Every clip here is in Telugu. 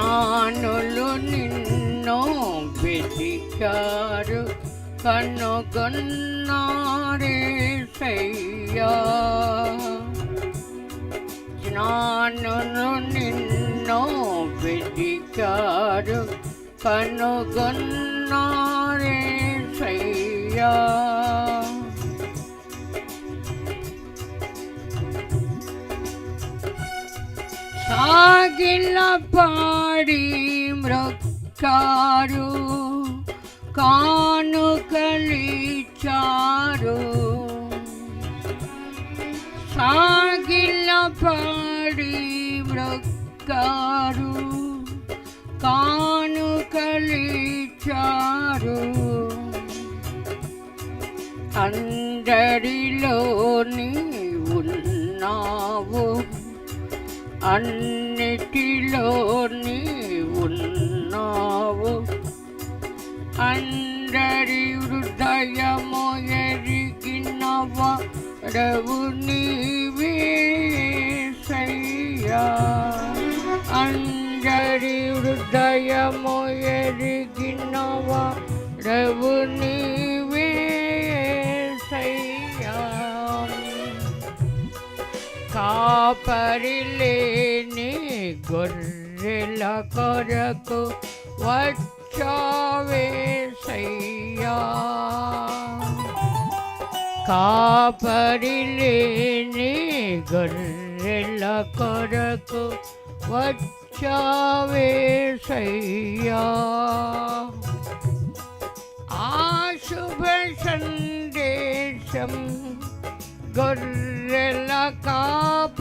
ഞാനൊരു നിന്നോ വ്യതിക്കാറ് കണ്ണുകൊന്നാരേ ചെയ്യ ഞാനൊരു നിന്നോ വ്യതിക്കാറ് കണ്ണുകൊന്നാരേ ചെയ്യ కనుగొన్నారే సయ్యా సాగిల పాడి మృక్కారు కానుకలిచారు సాగిల పాడి మృక్కారు కానుకలిచారు అందరిలోని ఉన్నావు అన్నిటిలో నీ ఉన్నావు అందరి హృదయము ఎరిగినవడవు నీవేసయ్యా అందరి హృదయము ఎరిగినవడవు నీ కాపరిలేని గొర్రెల కొరకు వచ్చావేసయ్యా కాపరిలేని గొర్రెల కొరకు వచ్చావేసయ్యా ఆ శుభ సందేశం గొర్రెల కాపరులిన్నారు.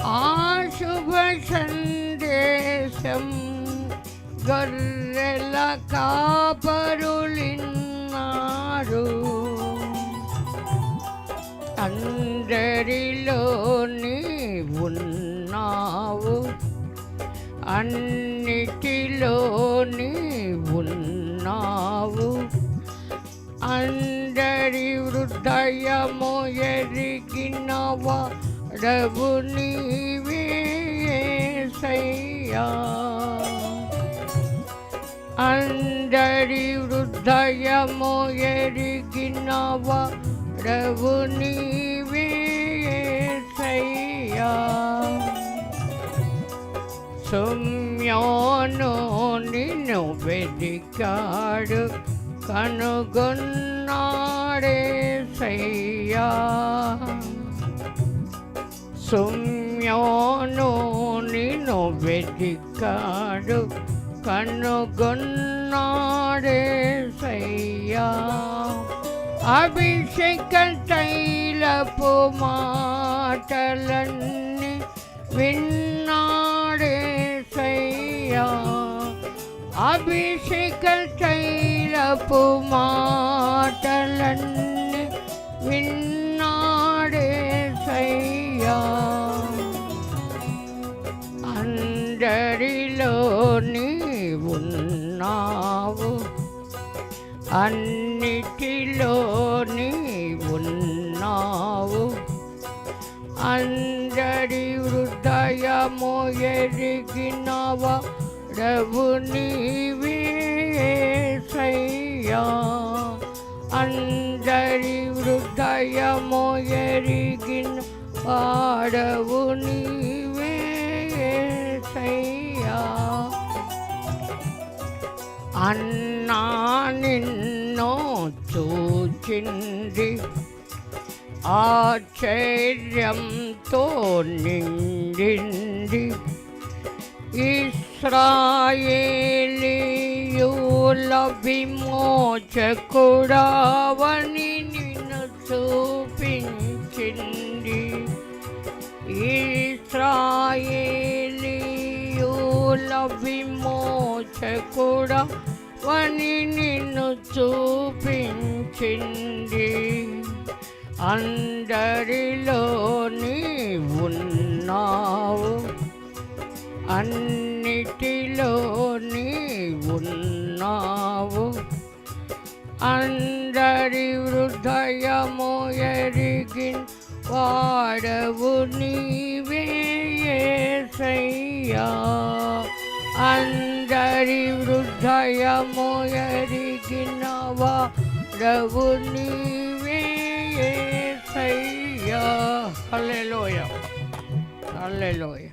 ఆ శుభ సందేశం గొర్రెల కాపరులిన్నారు. అందరిలో నీ ఉన్నావు. అన్న హృదయము ఎరిగినవడవు నీవేసయ్యా అందరి హృదయము ఎరిగినవడవు నీవేసయ్యా సుమ్యోను నిన్ను వెదికాడు కనుగొన్నాడే సయ్యా సౌమ్యోను నిన్ను వెదికాడు కనుగొన్నాడే సయ్యా అభిషేక తైలపు మాటలన్నీ విన్నాడే సయ్యా అభిషేక తైలపు మాటలన్నీ విన్నాడే సయ్యా. అందరిలో నీ ఉన్నావు అన్నిటిలో నీ ఉన్నావు అందరి హృదయము ఎరిగినవడవు నీవేసయ్యా అందరి హృదయము ఎరిగిన వాడవు నీవేసయ్యా అన్నా నిన్నో చూచింది ఆశ్చర్యంతో నిండింది ఇస్రాయేలీయుల విమోచకుడావని నిన్ను చూపించింది. ఇస్రాయేలీయుల విమోచకుడా వని నిన్ను చూపించింది. అందరిలో నీ ఉన్నావు అన్ని అందరి హృదయము ఎరిగి వాడవు నీవేసయ్యా అందరి హృదయము ఎరిగిన వాడవు నీవేసయ్యా హల్లెలూయ. హల్లెలూయ.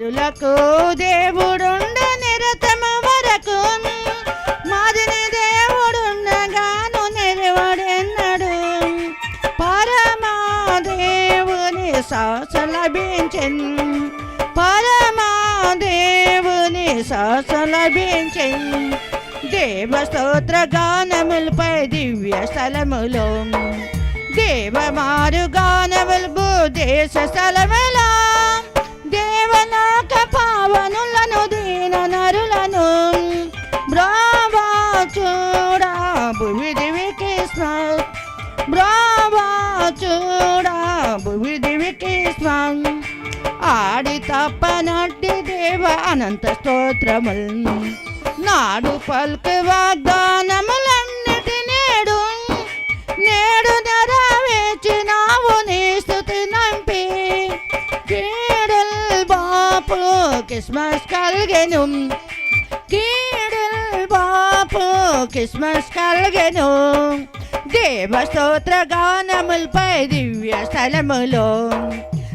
రులకు దేవుడుండ నిరతము వరకు మాదిని దేవుడుండగాను నిలవడెన్నడు. పరమా దేవుని సాస లభించన్ పరమా దేవుని సాస లభించన్ దేవ స్తోత్ర గానములపై దివ్య స్థలములో దేవమారు గానములు దేశ స్థలములో. పావనులను దీన నరులను బ్రావా చూడా భువి దివికి స్మ- బ్రావా చూడా భువి దివికి స్మ- ఆడి తప్పనట్టి దేవ అనంత స్తోత్రముల్. నాడు పలుకు వాగ్దానములన్నిటి నేడు నేడు నెరవేర్చినావు బాపు క్రిస్మస్ కలిగెను. కీడల్ బాపు క్రిస్మస్ కలిగెను. దేవ స్తోత్ర గానములపై దివ్య స్థలములో.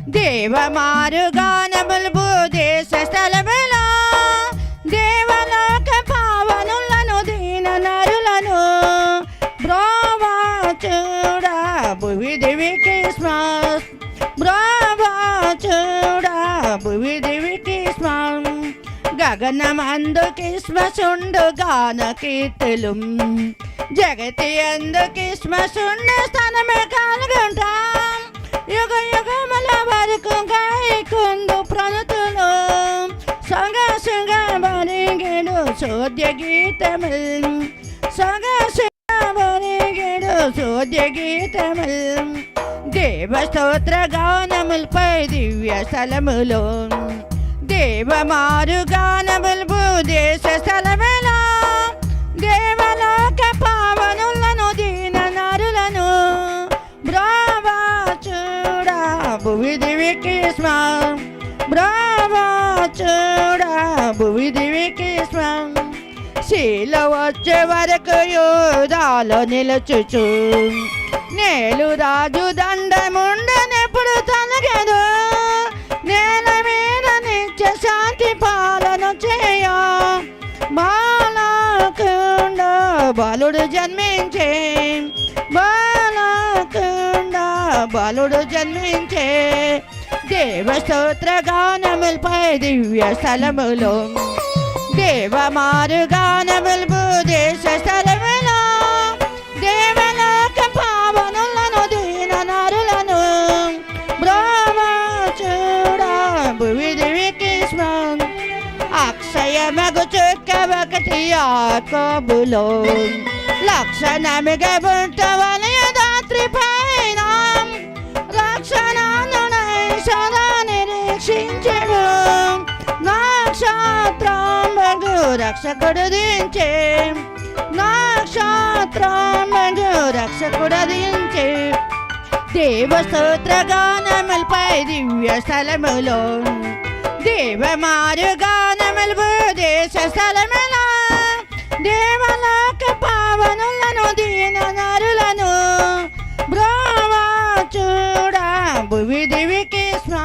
దేవ మారు గానములు దేశ స్థలములో. దేవ గగనమందు కిస్మసుండు గాన కీర్తులు జగతి అందు కిస్మసుండు స్థానమే కలుగుంటాం యుగ యుగముల వరకు గాయకుందు ప్రణతులు సొగసుగా బరిగిడు సూర్య గీతముల్ సొగసుగా బరిగిడు సూర్య గీతముల్ దేవస్తోత్ర గానములపై దివ్య స్థలములు దేవమారు గానముల్ దేశ స్థలములో దేవలోక పావనులను దీన నరులను బ్రావా చూడా భువి దివి కృష్ణ బ్రావా చూడా భువి దివి కృష్ణ శీల వచ్చే వరకు యోధాలో నిలచుచు నేలు రాజు దండముండనెప్పుడు తనగదు బాలుడు జన్మించే బాలకుండా బాలుడు జన్మించే దేవస్తోత్ర గానములపై దివ్య స్థలములు. దేవమారు గానముల్ దేశ యాకబులో లక్షణమిగా బుంట దాత్రి పైన రక్షణను సదా నిరీక్షించడు నక్షత్రం బగు రక్షకుడు దించే నక్షత్రం బగు రక్షకుడు దించే దేవస్తోత్ర గానములపై దివ్య స్థలములో దేవమారు భువి దివికి కృష్ణ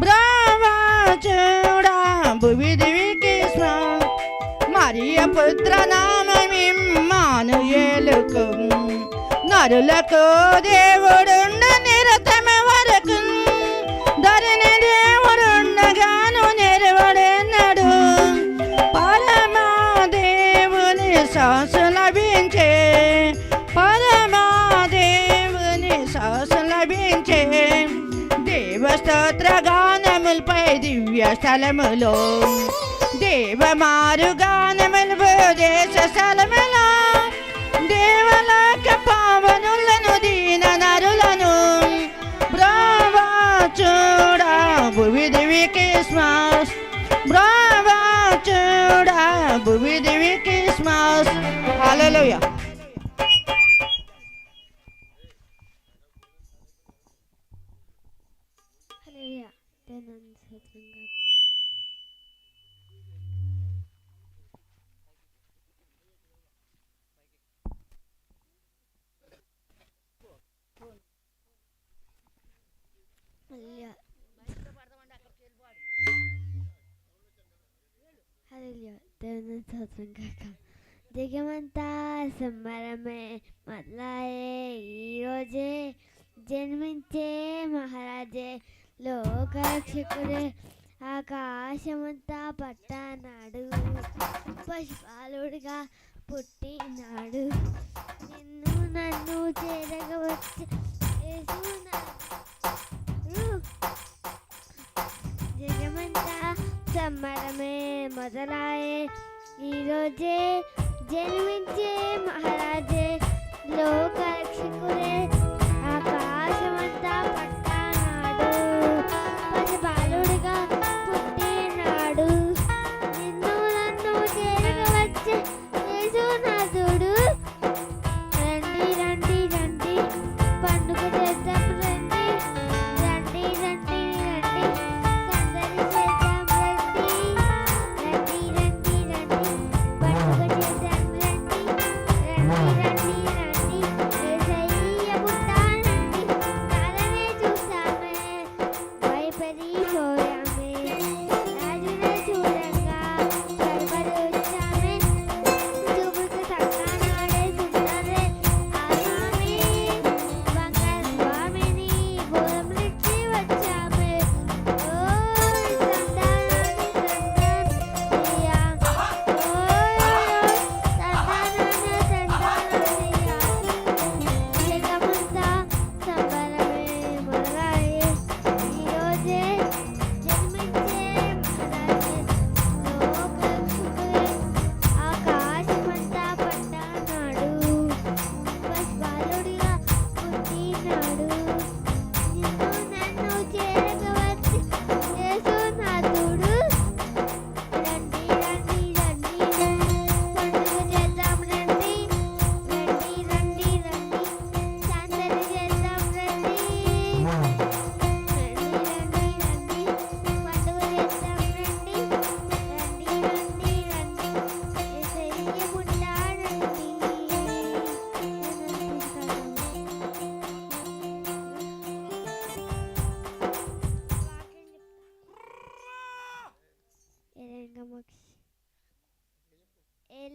బ్రావా చూడా భువి దివికి శ్వాస్ మరియ పుత్ర నామమిమ్మానుయేలుకు నరులకు దేవుడుండ నిరతమ వరకు ధరణి దేవుడుండగాను నెరవడెన్నడు పరమా దేవుని శ్వాస లభించే పరమా దేవుని శ్వాస లభించే దివ్య స్థలములో దేవమారు గానములు దేశ స్థలములో దేవలోక పావనులను దీన నరులను బ్రావా చూడా భువి దివికి స్మాస్ బ్రావా చూడా భువి దివికి క్రిస్మస్ హల్లెలూయా హల్లెలూయా దేవనాన్ని స్తోత్రం గాక దిగమంతా సంబరమే మొదలాయే ఈరోజే జన్మించే మహారాజే లోకరక్షకుడే ఆకాశమంతా పట్టనాడు పశుపాలుడిగా పుట్టినాడు జన్మించే మహారాజే లోకరక్షకుడే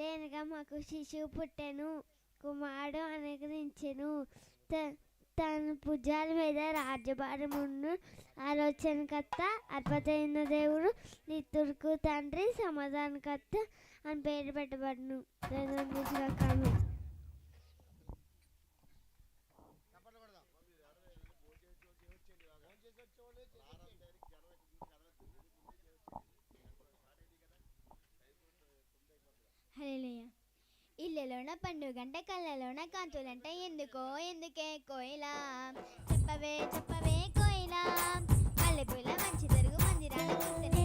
మాకు శిశువు పుట్టెను కుమారుడు అనుగ్రహించెను. త- తన భుజాల మీద రాజ్యభారమును ఆలోచనకర్త అద్భుతమైన దేవుడు నితురుకు తండ్రి సమాధానకర్త అని పేరు పెట్టబడును. ఇల్లెలోన పండుగంటే కళ్ళలోన కాంతులంటే ఎందుకో ఎందుకే కోయిలా? చెప్పవే చెప్పవే కోయిలా. మల్లెపూల మంచి తరుగు మందిరాల కూర్చొని